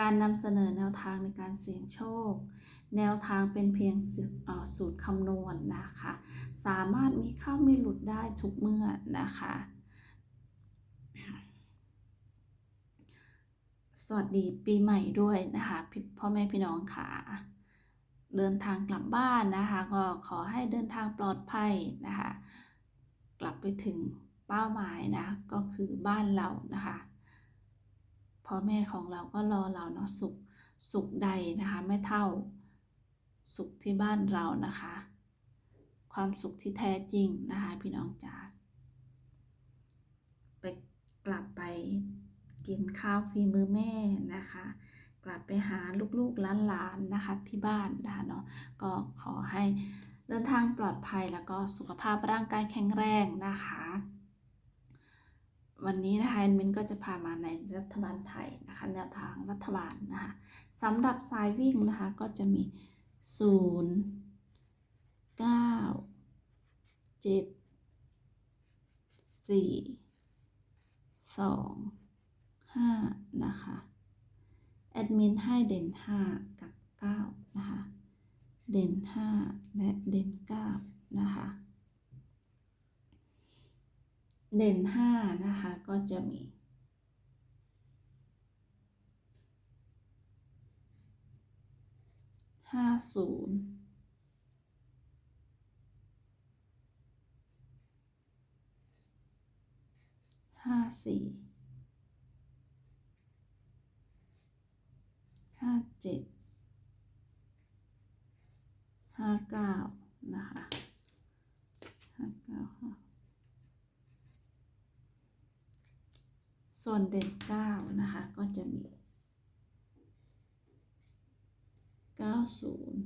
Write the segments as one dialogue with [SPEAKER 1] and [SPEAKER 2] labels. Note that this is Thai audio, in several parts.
[SPEAKER 1] การนำเสนอแนวทางในการเสี่ยงโชค แนวทางเป็นเพียงสูตรเอ่อสูตรคำนวณนะคะ สามารถมีเข้ามีหลุดได้ทุกเมื่อนะคะ สวัสดีปีใหม่ด้วยนะคะพี่พ่อแม่พี่น้องค่ะ เดินทางกลับบ้านนะคะ ก็ขอให้เดินทางปลอดภัยนะคะ กลับไปถึงเป้าหมายนะ ก็คือบ้านเรานะคะ พ่อแม่ของเราก็รอเราเนาะสุขสุขใดนะคะ ไม่เท่าสุขที่บ้านเรานะคะ ความสุขที่แท้จริงนะคะ พี่น้องจ๋าไปกลับไปกินข้าวฝีมือแม่นะคะ กลับไปหาลูกๆหลานๆนะคะที่บ้านนะคะเนาะก็ขอให้เดินทางปลอดภัยแล้วก็สุขภาพร่างกายแข็งแรงนะคะ วันนี้นะคะแอดมินก็จะพามาในรัฐบาลไทยนะคะแนวทางรัฐบาลนะคะสำหรับสายวิ่งนะคะก็จะมี 0 9 7 4 2 5 นะคะ แอดมินให้เด่น 5 กับ 9 นะคะ เด่น 5 และเด่น 9 นะคะ เด่น5นะคะก็จะมี ห้าศูนย์ห้าสี่ห้าเจ็ดห้าเก้านะคะห้าเก้าห้า ส่วนเด่นเก้านะคะ ก็จะมีเก้าศูนย์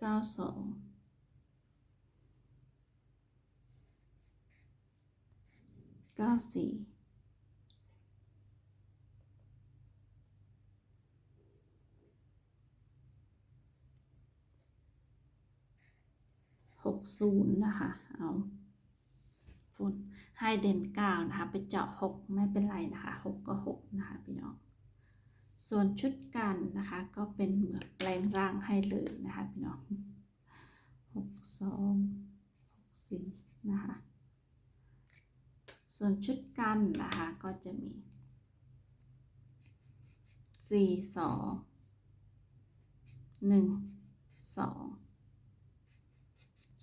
[SPEAKER 1] เก้าสองเก้าสี่ หกศูนย์นะคะ เอาฟุนให้เด่นเก้านะคะ ไปเจาะหกไม่เป็นไรนะคะหกก็หกนะคะพี่น้อง ส่วนชุดกันนะคะ ก็เป็นเหมือนแปลงร่างให้เลยนะคะพี่น้องหกสองหกสี่นะคะ ส่วนชุดกันนะคะก็จะมีสี่สองหนึ่งสอง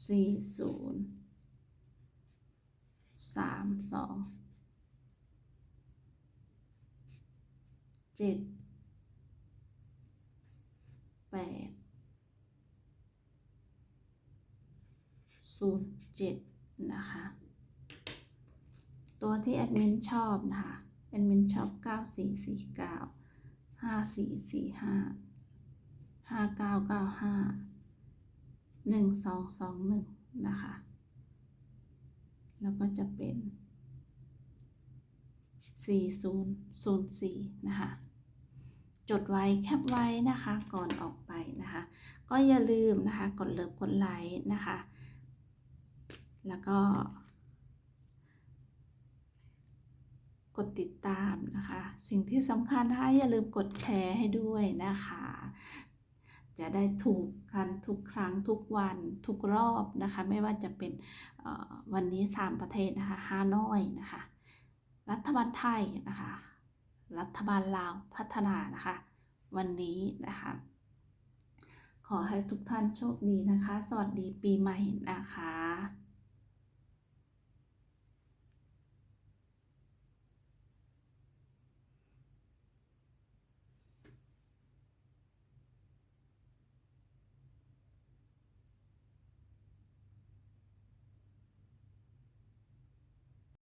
[SPEAKER 1] สี่ศูนย์สามสองเจ็ดแปดศูนย์เจ็ดนะคะ ตัวที่แอดมินชอบนะคะ แอดมินชอบเก้า สี่สี่เก้าห้าสี่สี่ห้าห้าเก้าเก้าห้าหนึ่งสองสองหนึ่งนะคะ แล้วก็จะเป็น 4004 นะคะ จดไว้แคปไว้นะคะก่อนออกไปนะคะ ก็อย่าลืมนะคะ กดเลิฟกดไลค์นะคะ แล้วก็ กดติดตามนะคะ สิ่งที่สำคัญนะคะอย่าลืมกดแชร์ให้ด้วยนะคะ จะได้ถูกกันทุกครั้งทุกวันทุกรอบนะคะ ไม่ว่าจะเป็นวันนี้ 3 ประเทศนะคะฮานอยนะคะ รัฐบาลไทยนะคะ รัฐบาลลาวพัฒนานะคะ วันนี้นะคะ ขอให้ทุกท่านโชคดีนะคะ สวัสดีปีใหม่นะคะ